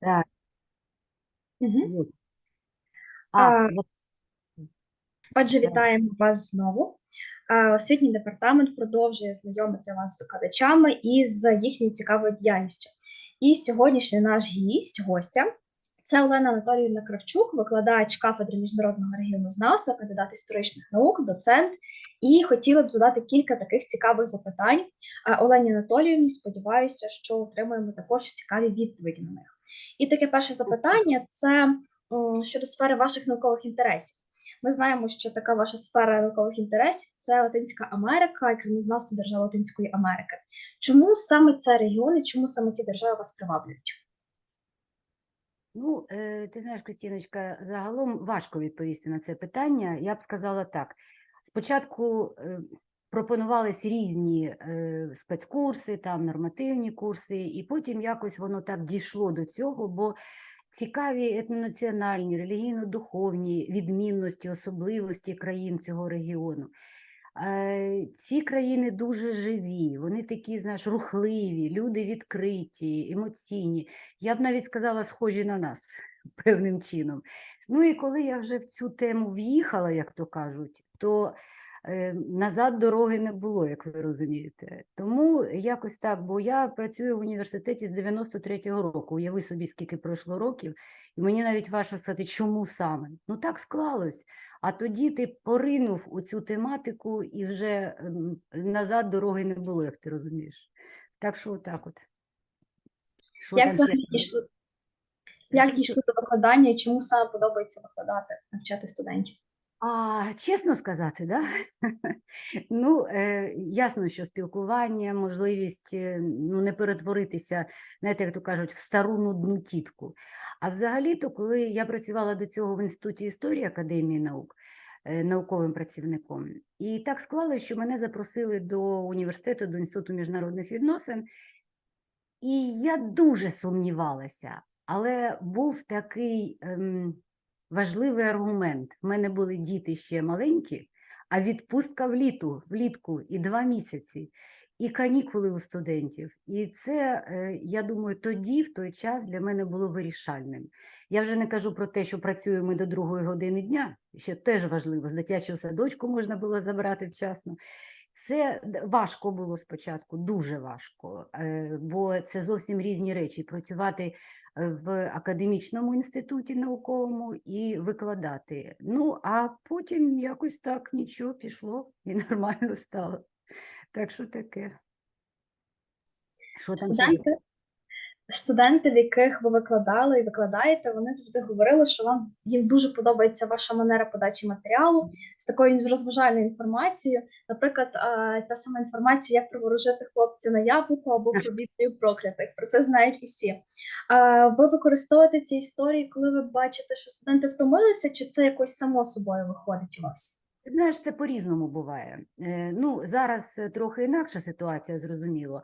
Так, Мгм. вот. А, А, вот Отже, Так. вітаємо вас знову. Освітній департамент продовжує знайомити вас з викладачами і з їхньою цікавою діяльністю. І сьогоднішній наш гість, гостя, це Олена Анатоліївна Кравчук, викладач кафедри міжнародного регіонознавства, кандидат історичних наук, доцент. І хотіла б задати кілька таких цікавих запитань Олені Анатоліївні. Сподіваюся, що отримаємо також цікаві відповіді на них. І таке перше запитання це щодо сфери ваших наукових інтересів. Ми знаємо, що така ваша сфера наукових інтересів це Латинська Америка і країнознавство держав Латинської Америки. Чому саме це регіон і чому саме ці держави вас приваблюють? ну, е, ти знаєш, Кристиночка, загалом важко відповісти на це питання. Я б сказала так. Спочатку е, пропонувались різні е, спецкурси, там нормативні курси, і потім якось воно так дійшло до цього, бо цікаві етнонаціональні, релігійно-духовні відмінності, особливості країн цього регіону. Е, Ці країни дуже живі, вони такі, знаєш, рухливі, люди відкриті, емоційні. Я б навіть сказала, схожі на нас певним чином. Ну і коли я вже в цю тему в'їхала, як то кажуть, то назад дороги не було, як ви розумієте. Тому якось так, бо я працюю в університеті з 93-го року. Уяви собі, скільки пройшло років, і мені навіть важко сказати, чому саме. Ну так склалось. А тоді ти поринув у цю тематику і вже ем, назад дороги не було, як ти розумієш. Так що отак от. Що Як взагалі дійшли, як дійшли до викладання і чому саме подобається викладати, навчати студентів? А, чесно сказати, да? ну, е, ясно, що спілкування, можливість е, ну, не перетворитися, знаєте, як то кажуть, в стару нудну тітку. А взагалі-то, коли я працювала до цього в Інституті історії Академії наук, е, науковим працівником, і так склалося, що мене запросили до університету, до Інституту міжнародних відносин, і я дуже сумнівалася, але був такий ем, важливий аргумент. У мене були діти ще маленькі, а відпустка вліту, влітку і два місяці, і канікули у студентів. І це, е, я думаю, тоді, в той час, для мене було вирішальним. Я вже не кажу про те, що працюємо до другої години дня, що теж важливо. З дитячого садочку можна було забрати вчасно. Це важко було спочатку, дуже важко, е, бо це зовсім різні речі. Працювати е, в академічному інституті науковому і викладати. Ну, а потім якось так нічого пішло і нормально стало. Так що таке. Що там? Студенти, студенти, в яких ви викладали і викладаєте, вони завжди говорили, що вам їм дуже подобається ваша манера подачі матеріалу з такою розважальною інформацією. Наприклад, та сама інформація, як приворожити хлопця на яблуко або про Біблію проклятих. Про це знають усі. Ви використовуєте ці історії, коли ви бачите, що студенти втомилися, чи це якось само собою виходить у вас? Знаєш, це по-різному буває. Е, Ну, зараз е, трохи інакша ситуація, зрозуміло.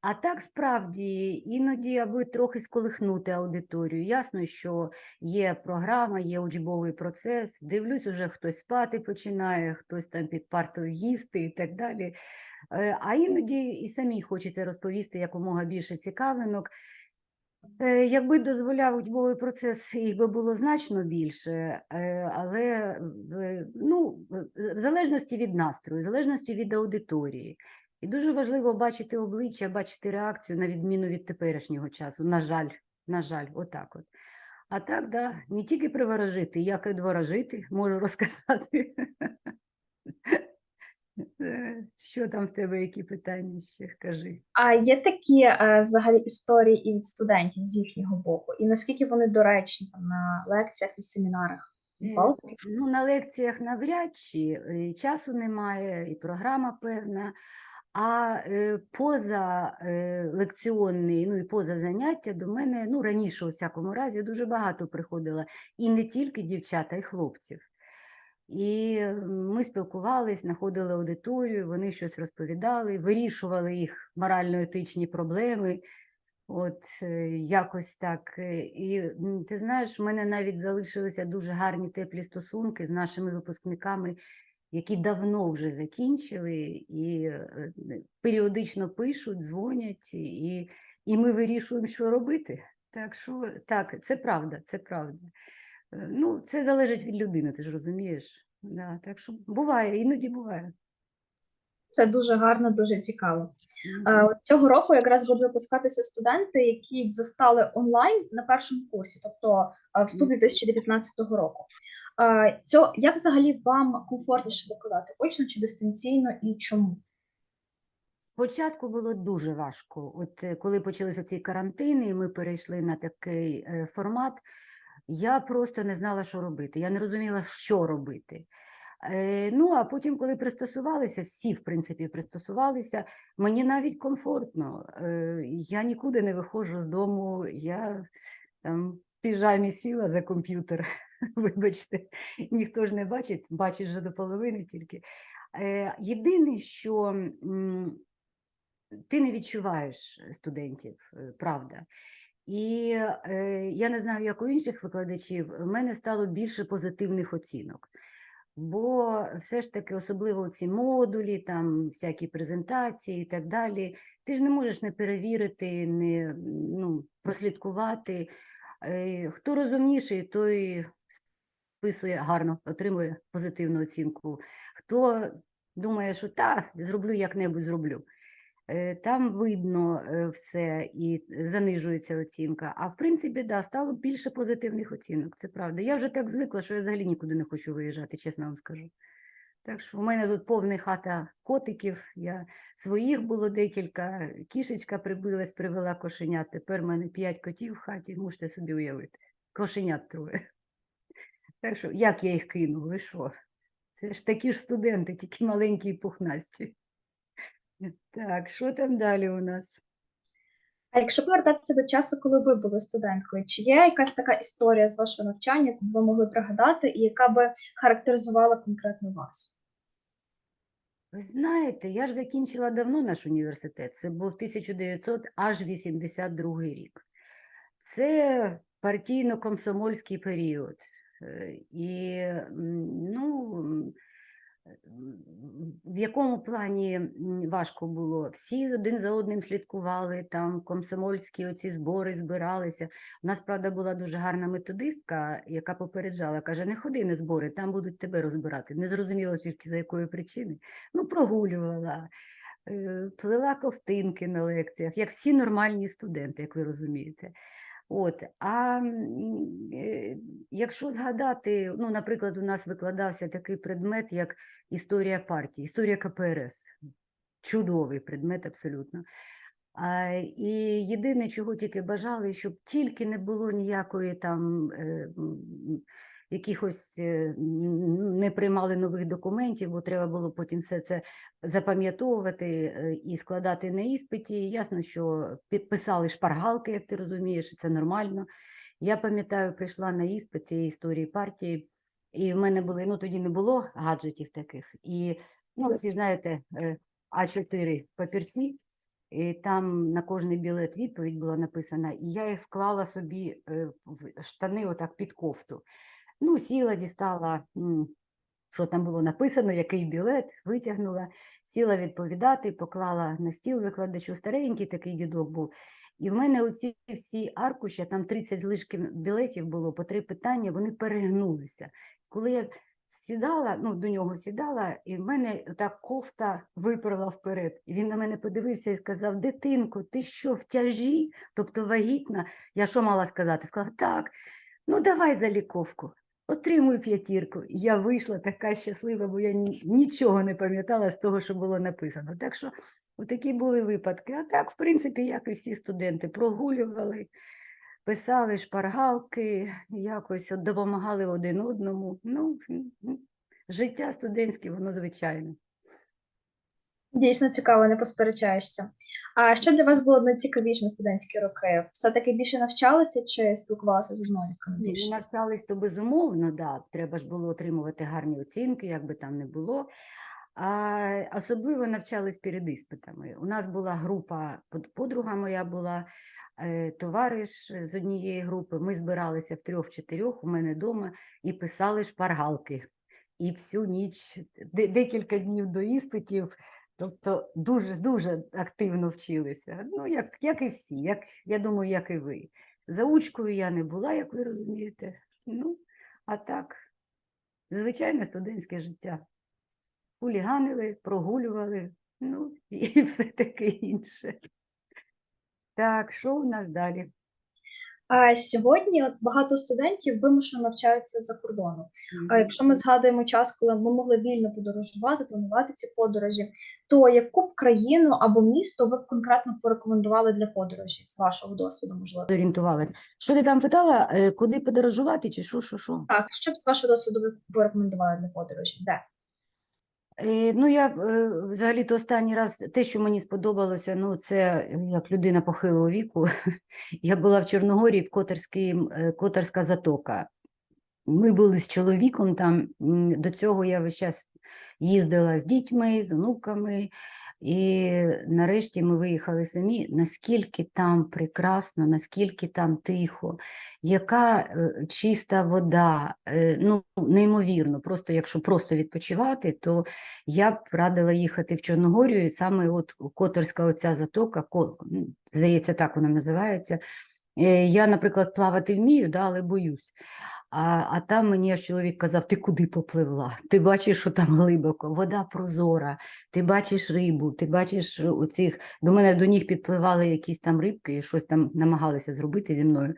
А так справді іноді, аби трохи сколихнути аудиторію. Ясно, що є програма, є учбовий процес. Дивлюсь, уже хтось спати починає, хтось там під партою їсти і так далі. Е, А іноді і самій хочеться розповісти якомога більше цікавинок. Е, Якби дозволяв учбовий процес, їх би було значно більше, е, але ну, в залежності від настрою, в залежності від аудиторії. І дуже важливо бачити обличчя, бачити реакцію на відміну від теперішнього часу. На жаль, на жаль, отак от. А так, да, не тільки приворожити, як і дворожити, можу розказати. Що там в тебе, які питання ще кажи? А є такі е, взагалі історії і від студентів з їхнього боку, і наскільки вони доречні там на лекціях і семінарах? Е, Ну, на лекціях навряд чи е, часу немає, і програма певна. А е, поза е, лекціонний, ну і поза заняття до мене, ну раніше, у всякому разі, дуже багато приходило і не тільки дівчата, і хлопців. І е, ми спілкувались, знаходили аудиторію, вони щось розповідали, вирішували їх морально-етичні проблеми. От е, якось так. Е, І ти знаєш, у мене навіть залишилися дуже гарні теплі стосунки з нашими випускниками, які давно вже закінчили, і е, періодично пишуть, дзвонять, і, і ми вирішуємо, що робити. Так що так, це правда, це правда. Е, Ну, це залежить від людини, ти ж розумієш. Да, так що буває, іноді буває. Це дуже гарно, дуже цікаво. Е, Цього року якраз будуть випускатися студенти, які застали онлайн на першому курсі, тобто е, вступ 2019 року. Е, Цьо, як взагалі вам комфортніше викладати, очно чи дистанційно і чому? Спочатку було дуже важко. От е, коли почалися ці карантини, і ми перейшли на такий е, формат, я просто не знала, що робити. Я не розуміла, що робити. Е, ну, а потім, коли пристосувалися, всі, в принципі, пристосувалися, мені навіть комфортно. Я нікуди не виходжу з дому, я там в піжамі сіла за комп'ютер. Вибачте, ніхто ж не бачить, бачить вже до половини тільки. Е, єдине, що ти не відчуваєш студентів, е, правда. І е, я не знаю, як у інших викладачів, в мене стало більше позитивних оцінок. Бо все ж таки, особливо ці модулі, там всякі презентації і так далі, ти ж не можеш не перевірити, не ну, прослідкувати. Е, Хто розумніший, той списує гарно, отримує позитивну оцінку. Хто думає, що та, зроблю як-небудь зроблю. Е, Там видно е, все і занижується оцінка. А в принципі, да, стало більше позитивних оцінок, це правда. Я вже так звикла, що я взагалі нікуди не хочу виїжджати, чесно вам скажу. Так що у мене тут повна хата котиків, я своїх було декілька, кішечка прибилась, привела кошенят. Тепер в мене п'ять котів в хаті, можете собі уявити. Кошенят троє. Так що, як я їх кину, ви що? Це ж такі ж студенти, тільки маленькі і пухнасті. Так, що там далі у нас? А якщо повертатися до часу, коли ви були студенткою, чи є якась така історія з вашого навчання, яку ви могли пригадати, і яка би характеризувала конкретно вас? Ви знаєте, я ж закінчила давно наш університет. Це був 1982 рік. Це партійно-комсомольський період. Е, І ну, в якому плані важко було? Всі один за одним слідкували, там комсомольські оці збори збиралися. У нас, правда, була дуже гарна методистка, яка попереджала, каже: не ходи на збори, там будуть тебе розбирати. Не зрозуміло тільки за якої причини. Ну, прогулювала, е, плела ковтинки на лекціях, як всі нормальні студенти, як ви розумієте. От, а е, якщо згадати, ну, наприклад, у нас викладався такий предмет, як історія партії, історія КПРС. Чудовий предмет абсолютно. А, і єдине, чого тільки бажали, щоб тільки не було ніякої там е, якихось е, не приймали нових документів, бо треба було потім все це запам'ятовувати е, і складати на іспиті. Ясно, що пі- писали шпаргалки, як ти розумієш, це нормально. Я пам'ятаю, прийшла на іспит цієї історії партії, і в мене були, ну тоді не було гаджетів таких. І ну, ці знаєте, е, А4 папірці, і там на кожний білет відповідь була написана, і я їх вклала собі в штани отак під кофту. Ну, сіла, дістала, що там було написано, який білет, витягнула, сіла відповідати, поклала на стіл викладачу. Старенький такий дідок був. І в мене оці всі аркуші, там 30 з лишком білетів було по три питання, вони перегнулися. Коли я сідала, ну, до нього сідала, і в мене так кофта виперла вперед. І він на мене подивився і сказав: Дитинко, ти що, в тяжі? Тобто вагітна? Я що мала сказати? Сказала, так, ну давай заліковку. Отримуй п'ятірку. Я вийшла така щаслива, бо я нічого не пам'ятала з того, що було написано. Так що такі були випадки. А так, в принципі, як і всі студенти, прогулювали, писали шпаргалки, якось от допомагали один одному. Ну, життя студентське, воно звичайне. Дійсно цікаво, не посперечаєшся. А що для вас було найцікавіше на студентські роки? Все-таки більше навчалися чи спілкувалися з однолітками більше? ну, навчались то безумовно, да. Треба ж було отримувати гарні оцінки, як би там не було. А особливо навчались перед іспитами. У нас була група, под- подруга моя була, е, товариш з однієї групи. Ми збиралися в трьох-чотирьох у мене вдома і писали шпаргалки. І всю ніч, декілька днів до іспитів, тобто дуже-дуже активно вчилися. Ну, як, як і всі, як, я думаю, як і ви. Заучкою я не була, як ви розумієте. Ну, а так, звичайне студентське життя. Хуліганили, прогулювали, ну і все таке інше. Так, що у нас далі? А сьогодні багато студентів вимушено навчаються за кордоном. А якщо ми згадуємо час, коли ми могли вільно подорожувати, планувати ці подорожі, то яку б країну або місто ви б конкретно порекомендували для подорожі з вашого досвіду, можливо? зорієнтувалась. Що ти там питала? Е, Куди подорожувати чи що, що, що? Так, що б з вашого досвіду ви порекомендували для подорожі? Де? Ну, я е, взагалі-то останній раз те, що мені сподобалося, ну, це е, як людина похилого віку. Я була в Чорногорії, в Которській, е, Которська затока. Ми були з чоловіком там. До цього я весь час їздила з дітьми, з онуками. І нарешті ми виїхали самі. Наскільки там прекрасно, наскільки там тихо, яка е, чиста вода, е, ну неймовірно. Просто якщо просто відпочивати, то я б радила їхати в Чорногорію, саме от Которська оця затока, здається, так вона називається. Е, Я, наприклад, плавати вмію, да, але боюсь. А, а там мені чоловік казав: ти куди попливла? Ти бачиш, що там глибоко, вода прозора, ти бачиш рибу, ти бачиш оцих. До мене до ніг підпливали якісь там рибки і щось там намагалися зробити зі мною.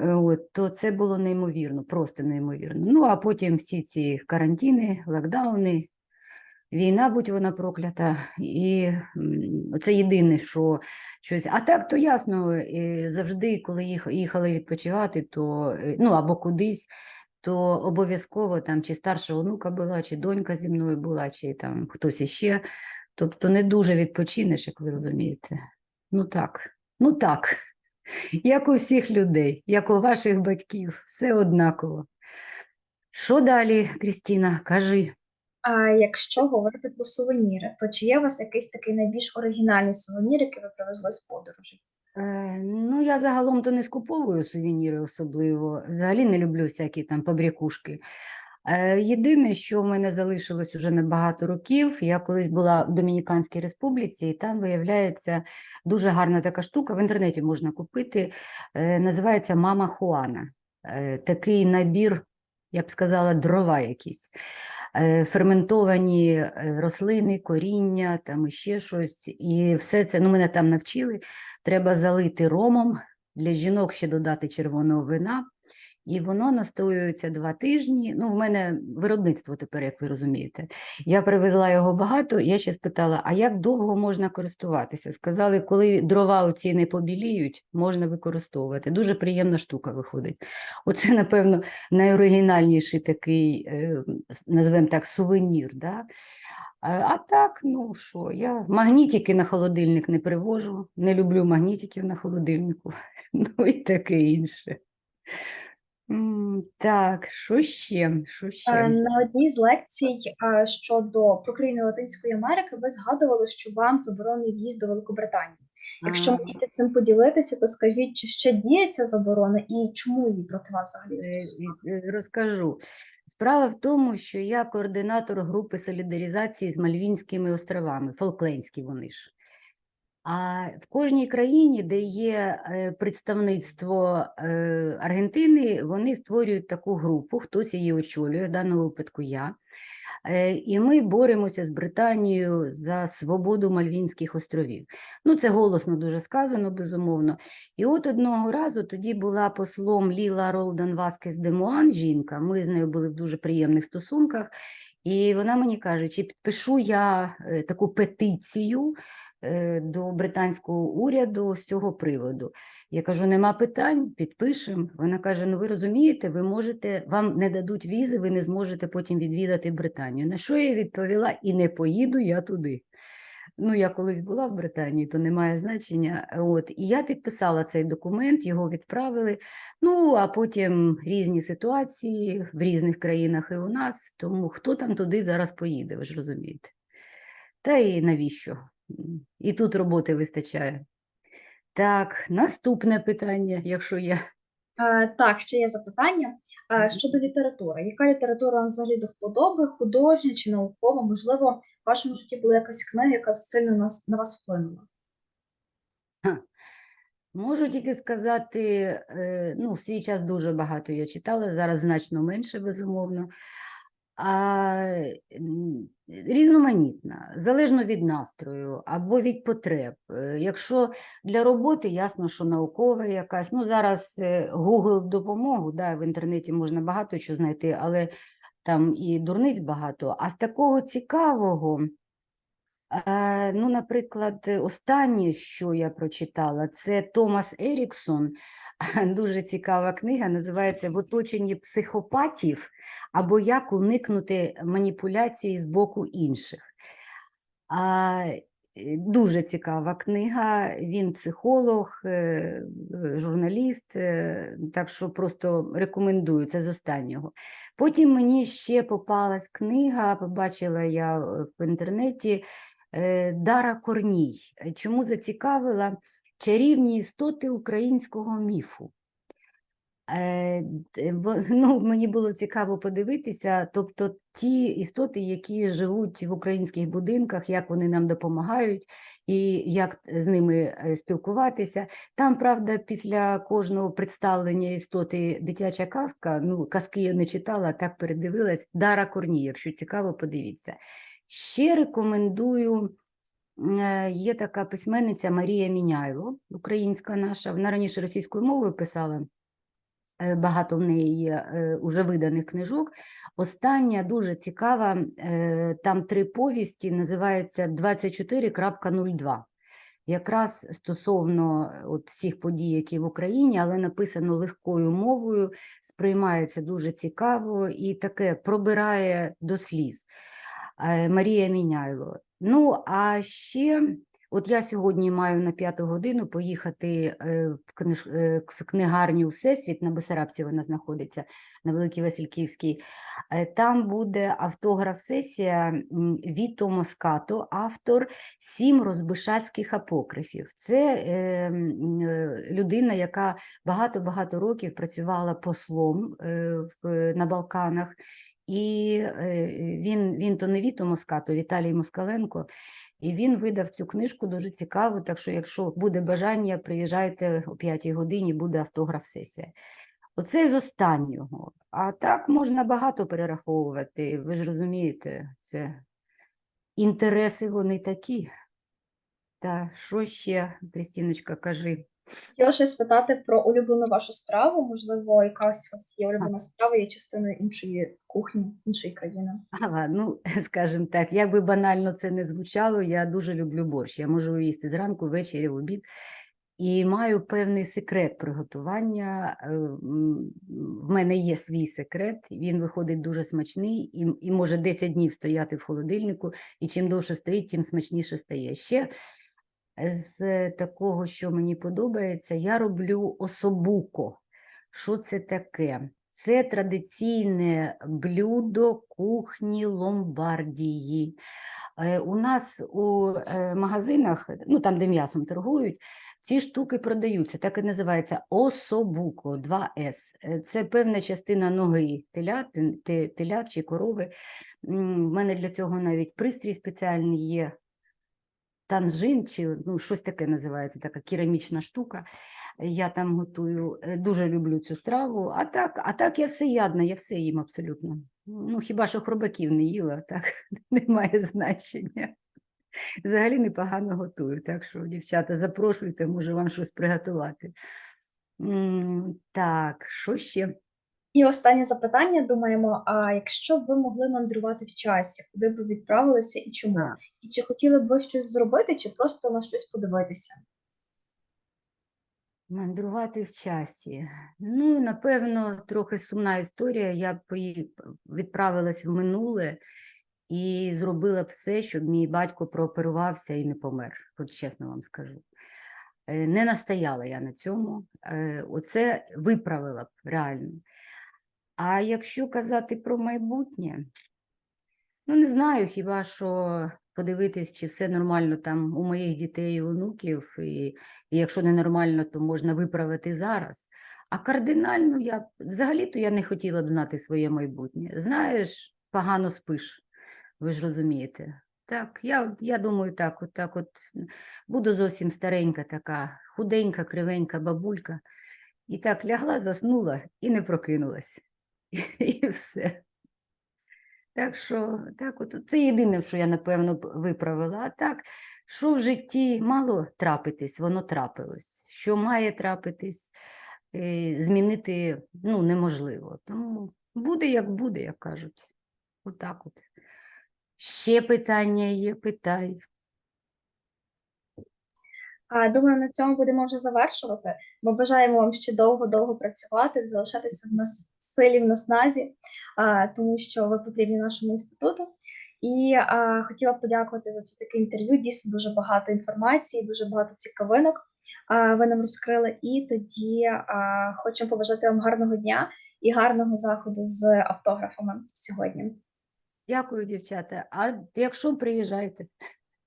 Е, От, то це було неймовірно, просто неймовірно. Ну, а потім всі ці карантини, локдауни, війна, будь вона проклята. І це єдине, що щось. А так, то ясно, завжди, коли їх- їхали відпочивати, то е, ну або кудись, то обов'язково там чи старша онука була, чи донька зі мною була, чи там хтось іще. Тобто не дуже відпочинеш, як ви розумієте. Ну так, ну так. Як у всіх людей, як у ваших батьків, все однаково. Що далі, Крістіна? Кажи. А якщо говорити про сувеніри, то чи є у вас якийсь такий найбільш оригінальний сувенір, який ви привезли з подорожі? Е, ну, я загалом то не скуповую сувеніри особливо. Взагалі не люблю всякі там побрякушки. Е, єдине, що в мене залишилось уже на багато років, я колись була в Домініканській Республіці, і там виявляється дуже гарна така штука, в інтернеті можна купити, е, називається Мама Хуана. Е, такий набір, я б сказала, дрова якісь. Е, Ферментовані е, рослини, коріння, там іще щось. І все це, ну, мене там навчили. Треба залити ромом, для жінок ще додати червоного вина, і воно настоюється два тижні. Ну, в мене виробництво тепер, як ви розумієте. Я привезла його багато, я ще спитала, а як довго можна користуватися? Сказали, коли дрова оці не побіліють, можна використовувати. Дуже приємна штука виходить. Оце, напевно, найоригінальніший такий, е, назвемо так, сувенір. Да? А, так, ну що, я магнітики на холодильник не привожу, не люблю магнітиків на холодильнику, ну і таке інше. М, Так, що ще? Що Е, ще? На одній з лекцій е, щодо про країни Латинської Америки ви згадували, що вам заборонений в'їзд до Великобританії. Якщо А, можете цим поділитися, то скажіть, чи ще діє ця заборона і чому її проти вас взагалі Е, застосували? е, Розкажу. Справа в тому, що я координатор групи солідаризації з Мальвінськими островами, Фолклендські вони ж. А в кожній країні, де є е, представництво е, Аргентини, вони створюють таку групу, хтось її очолює, в даному випадку я. Е, І ми боремося з Британією за свободу Мальвінських островів. Ну, це голосно дуже сказано, безумовно. І от одного разу тоді була послом Ліла Ролдан Васкес де Муан, жінка. Ми з нею були в дуже приємних стосунках. І вона мені каже, чи підпишу я таку петицію до британського уряду з цього приводу. Я кажу, нема питань, підпишемо. Вона каже: ну ви розумієте, ви можете, вам не дадуть візи, ви не зможете потім відвідати Британію. На що я відповіла? І не поїду я туди. Ну, я колись була в Британії, то не має значення. От, і я підписала цей документ, його відправили. Ну, а потім різні ситуації в різних країнах і у нас. Тому хто там туди зараз поїде, ви ж розумієте. Та і навіщо? І тут роботи вистачає. Так, наступне питання, якщо є. Е, Так, ще є запитання. Е, Щодо літератури. Яка література вам взагалі до вподоби, художня чи наукова? Можливо, в вашому житті була якась книга, яка сильно на вас вплинула? Можу тільки сказати, е, ну, в свій час дуже багато я читала, зараз значно менше, безумовно. А, різноманітна, залежно від настрою або від потреб. Е, Якщо для роботи, ясно, що наукова якась. Ну, зараз е, Google допомогу, да, в інтернеті можна багато чого знайти, але там і дурниць багато. А з такого цікавого, Е, Ну, наприклад, останнє, що я прочитала, це Томас Еріксон. Дуже цікава книга, називається В оточенні психопатів або Як уникнути маніпуляції з боку інших. А, е, Дуже цікава книга. Він психолог, е, журналіст, е, так що просто рекомендую це з останнього. Потім мені ще попалась книга, побачила я в інтернеті Дара Корній. Чому зацікавила чарівні істоти українського міфу? Е, Ну, мені було цікаво подивитися, тобто ті істоти, які живуть в українських будинках, як вони нам допомагають і як з ними е, спілкуватися. Там, правда, після кожного представлення істоти дитяча казка, ну, казки я не читала, так передивилась. Дара Корній, якщо цікаво, подивіться. Ще рекомендую. Е, Є така письменниця Марія Міняйло, українська наша. Вона раніше російською мовою писала. е, Багато в неї є е, уже виданих книжок. Остання дуже цікава, там три повісті, називається 24.02. Якраз стосовно от всіх подій, які в Україні, але написано легкою мовою, сприймається дуже цікаво і таке пробирає до сліз. Марія Міняйло. Ну, а ще, от я сьогодні маю на п'яту годину поїхати е, в, книж, е, в книгарню Всесвіт на Бесарабці, вона знаходиться на Великій Васильківській. Е, Там буде автограф-сесія Віто Москато, автор сім розбишацьких апокрифів. Це е, людина, яка багато-багато років працювала послом е, в, на Балканах. І е, він, він то не Віто Москато, Віталій Москаленко, і він видав цю книжку дуже цікаву. Так що, якщо буде бажання, приїжджайте о 5 годині, буде автограф-сесія. Оце з останнього. А так можна багато перераховувати. Ви ж розумієте, це інтереси вони такі. Та що ще, Крістіночка, кажи? Хотіла ще спитати про улюблену вашу страву. Можливо, якась у вас є улюблена страва, є частиною іншої кухні, іншої країни. Ага, ну, скажімо так, як би банально це не звучало, я дуже люблю борщ. Я можу їсти зранку, ввечері, в обід. І маю певний секрет приготування. е, В мене є свій секрет, він виходить дуже смачний і, і може 10 днів стояти в холодильнику, і чим довше стоїть, тим смачніше стає. Ще з такого, що мені подобається, я роблю особуко. Що це таке? Це традиційне блюдо кухні Ломбардії. Е, У нас у е, магазинах, ну там, де м'ясом торгують, ці штуки продаються, так і називається особуко 2С. Е, Це певна частина ноги телят, телят чи корови. В мене для цього навіть пристрій спеціальний є. Танжин, чи ну, щось таке називається, така керамічна штука. Я там готую, е, дуже люблю цю страву. А так, а так я все ядна, я все їм абсолютно. Ну, хіба що хробаків не їла, так немає значення. Взагалі непогано готую, так що, дівчата, запрошуйте, можу вам щось приготувати. Так, що ще? І останнє запитання. Думаємо: а якщо б ви могли мандрувати в часі, куди б ви відправилися і чому? Так. І чи хотіли б ви щось зробити, чи просто на щось подивитися? Мандрувати в часі. Ну, напевно, трохи сумна історія. Я б відправилась в минуле і зробила б все, щоб мій батько прооперувався і не помер, от чесно вам скажу. Е, Не настояла я на цьому. Е, Оце виправила б реально. А якщо казати про майбутнє, ну не знаю, хіба що подивитись, чи все нормально там у моїх дітей і онуків, і, і якщо не нормально, то можна виправити зараз. А кардинально я взагалі-то я не хотіла б знати своє майбутнє. Знаєш, погано спиш, ви ж розумієте. Так, я, я думаю, так, от, так от буду зовсім старенька така, худенька, кривенька бабулька. І так лягла, заснула і не прокинулась. І все. Так що, так, от, це єдине, що я, напевно, виправила. А так, що в житті мало трапитись, воно трапилось. Що має трапитись, е, змінити ну, неможливо. Тому буде, як буде, як кажуть. Отак от. Ще питання є, питай. А думаю, на цьому будемо вже завершувати. Ми бажаємо вам ще довго-довго працювати, залишатися в нас в силі, в насназі, тому що ви потрібні нашому інституту. І а, хотіла б подякувати за це таке інтерв'ю. Дійсно дуже багато інформації, дуже багато цікавинок а, ви нам розкрили. І тоді а, хочемо побажати вам гарного дня і гарного заходу з автографами сьогодні. Дякую, дівчата. А якщо приїжджайте,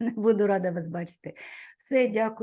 буду рада вас бачити. Все, дякую.